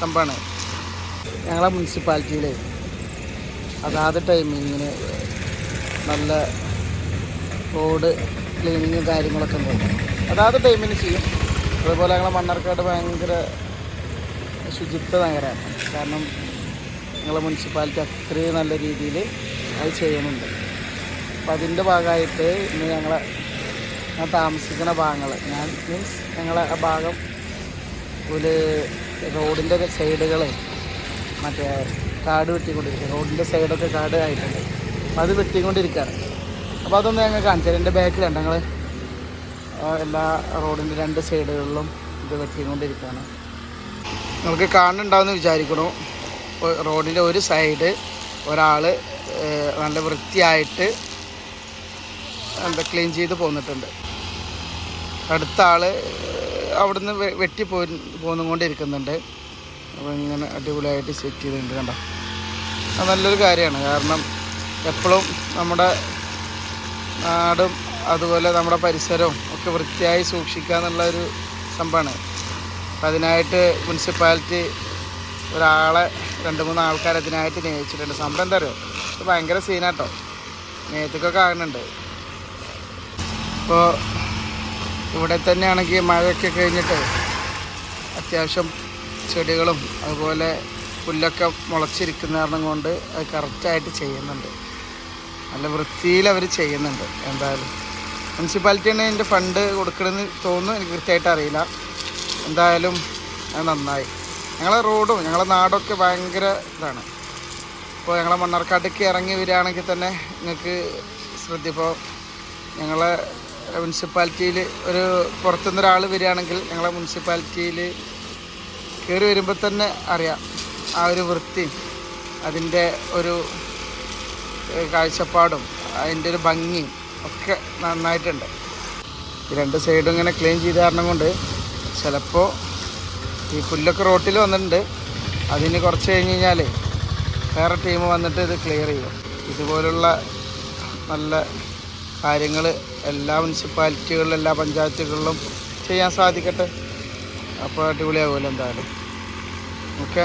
സംഭവമാണ്. ഞങ്ങളെ മുനിസിപ്പാലിറ്റിയിൽ അതാത് ടൈമിങ്ങിന് നല്ല റോഡ് ക്ലീനിങ്ങും കാര്യങ്ങളൊക്കെ ഉണ്ട് അതാത് ടൈമിന് ചെയ്യും. അതുപോലെ ഞങ്ങളെ മണ്ണാർക്കാട് ഭയങ്കര ശുചിത്വ നഗരമാണ്. കാരണം ഞങ്ങളെ മുനിസിപ്പാലിറ്റി അത്രയും നല്ല രീതിയിൽ അത് ചെയ്യുന്നുണ്ട് അപ്പം അതിന്റെ ഭാഗമായിട്ട് ഇന്ന് ഞങ്ങളെ ഞാൻ താമസിക്കുന്ന ഭാഗങ്ങൾ ഞാൻ മീൻസ് ഞങ്ങളെ ആ ഭാഗം ഒരു റോഡിന്റെ സൈഡുകൾ മറ്റേ കാട് വെട്ടിക്കൊണ്ടിരിക്കുക റോഡിന്റെ സൈഡൊക്കെ കാട് ആയിട്ടുണ്ട്. അപ്പോൾ അത് വെട്ടിക്കൊണ്ടിരിക്കുകയാണ്. അപ്പോൾ അതൊന്ന് ഞങ്ങൾ കാണിച്ചു എന്റെ ബാക്കിലുണ്ട് ഞങ്ങൾ എല്ലാ റോഡിന്റെ രണ്ട് സൈഡുകളിലും ഇത് വെട്ടിക്കൊണ്ടിരിക്കുകയാണ്. നമുക്ക് കാണുന്നുണ്ടാവുമെന്ന് വിചാരിക്കണു. റോഡിന്റെ ഒരു സൈഡ് ഒരാൾ നല്ല വൃത്തിയായിട്ട് എന്താ ക്ലീൻ ചെയ്ത് പോന്നിട്ടുണ്ട്. അടുത്ത ആൾ അവിടുന്ന് വെട്ടി പോയി പോന്നുകൊണ്ടിരിക്കുന്നുണ്ട്. അപ്പോൾ ഇങ്ങനെ അടിപൊളിയായിട്ട് സെറ്റ് ചെയ്തിട്ടുണ്ട് കണ്ടോ? അത് നല്ലൊരു കാര്യമാണ്. കാരണം എപ്പോഴും നമ്മുടെ നാടും അതുപോലെ നമ്മുടെ പരിസരവും ഒക്കെ വൃത്തിയായി സൂക്ഷിക്കുക എന്നുള്ള ഒരു സംഭവമാണ്. അപ്പം അതിനായിട്ട് മുനിസിപ്പാലിറ്റി ഒരാളെ രണ്ട് മൂന്ന് ആൾക്കാർ അതിനായിട്ട് നിയോഗിച്ചിട്ടുണ്ട്. സംഭവം എന്താ ഭയങ്കര സീനാട്ടോ നേരത്തേക്കൊക്കെ ആകുന്നുണ്ട്. ഇപ്പോൾ ഇവിടെ തന്നെയാണെങ്കിൽ മഴയൊക്കെ കഴിഞ്ഞിട്ട് അത്യാവശ്യം ചെടികളും അതുപോലെ പുല്ലൊക്കെ മുളച്ചിരിക്കുന്ന കാരണം കൊണ്ട് അത് കറക്റ്റായിട്ട് ചെയ്യുന്നുണ്ട്. നല്ല വൃത്തിയിൽ അവർ ചെയ്യുന്നുണ്ട് എന്തായാലും. മുനിസിപ്പാലിറ്റിയാണ് അതിന്റെ ഫണ്ട് കൊടുക്കണമെന്ന് തോന്നുന്നു. എനിക്ക് കൃത്യമായിട്ട് അറിയില്ല. എന്തായാലും അത് നന്നായി. ഞങ്ങളെ റോഡും ഞങ്ങളെ നാടൊക്കെ ഭയങ്കര ഇതാണ്. ഇപ്പോൾ ഞങ്ങളെ മണ്ണാർക്കാട്ടേക്ക് ഇറങ്ങി വരികയാണെങ്കിൽ തന്നെ നിങ്ങൾക്ക് ശ്രദ്ധിപ്പോൾ ഞങ്ങളെ മുനിസിപ്പാലിറ്റിയിൽ ഒരു പുറത്തുനിന്ന് ഒരാൾ വരികയാണെങ്കിൽ ഞങ്ങളെ മുനിസിപ്പാലിറ്റിയിൽ കയറി വരുമ്പോൾ തന്നെ അറിയാം ആ ഒരു വൃത്തി അതിന്റെ ഒരു കാഴ്ചപ്പാടും അതിന്റെ ഒരു ഭംഗിയും ഒക്കെ നന്നായിട്ടുണ്ട്. രണ്ട് സൈഡും ഇങ്ങനെ ക്ലീൻ ചെയ്ത കാരണം കൊണ്ട് ചിലപ്പോൾ ഈ പുല്ലൊക്കെ റോട്ടിൽ വന്നിട്ടുണ്ട്. അതിന് കുറച്ച് കഴിഞ്ഞ് കഴിഞ്ഞാൽ വേറെ ടീം വന്നിട്ട് ഇത് ക്ലിയർ ചെയ്യും. ഇതുപോലുള്ള നല്ല കാര്യങ്ങൾ എല്ലാ മുനിസിപ്പാലിറ്റികളിലും എല്ലാ പഞ്ചായത്തുകളിലും ചെയ്യാൻ സാധിക്കട്ടെ. അപ്പോൾ അടിപൊളിയാകുമല്ലോ എന്തായാലും. ഓക്കെ.